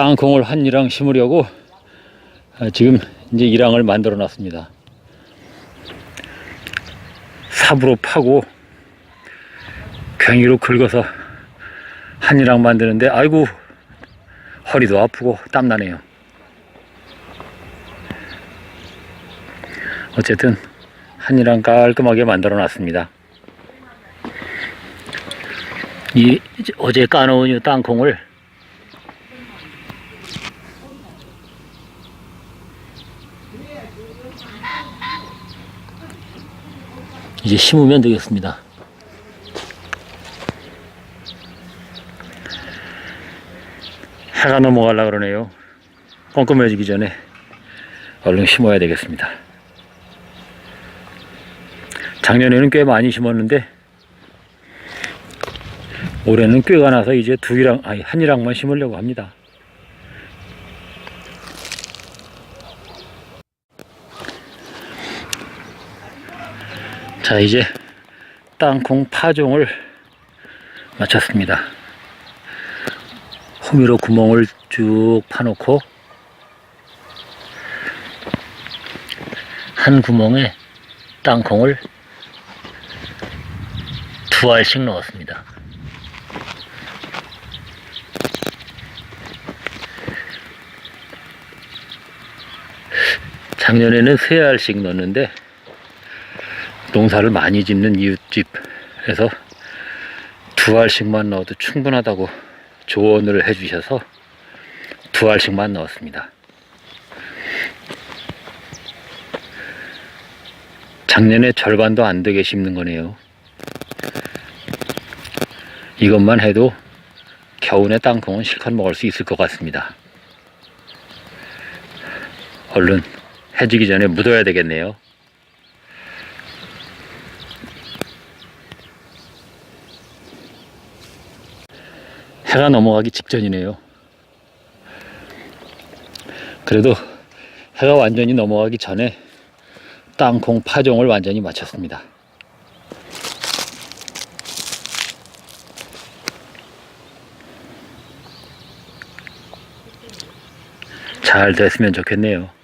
땅콩을 한 이랑 심으려고 아, 지금 이제 이랑을 만들어 놨습니다. 삽으로 파고 병이로 긁어서 한 이랑 만드는데 아이고 허리도 아프고 땀나네요. 어쨌든 한 이랑 깔끔하게 만들어 놨습니다. 이 어제 까놓은 이 땅콩을 이제 심으면 되겠습니다. 해가 넘어가려 그러네요. 껌껌해지기 전에 얼른 심어야 되겠습니다. 작년에는 꽤 많이 심었는데 올해는 꾀가 나서 이제 두 이랑 아니 한 이랑만 심으려고 합니다. 자 이제 땅콩 파종을 마쳤습니다. 호미로 구멍을 쭉 파놓고 한 구멍에 땅콩을 두 알씩 넣었습니다. 작년에는 세 알씩 넣었는데 농사를 많이 짓는 이웃집에서 두 알씩만 넣어도 충분하다고 조언을 해주셔서 두 알씩만 넣었습니다. 작년에 절반도 안 되게 심는 거네요. 이것만 해도 겨우내 땅콩은 실컷 먹을 수 있을 것 같습니다. 얼른 해지기 전에 묻어야 되겠네요. 해가 넘어가기 직전이네요. 그래도 해가 완전히 넘어가기 전에 땅콩 파종을 완전히 마쳤습니다. 잘 됐으면 좋겠네요.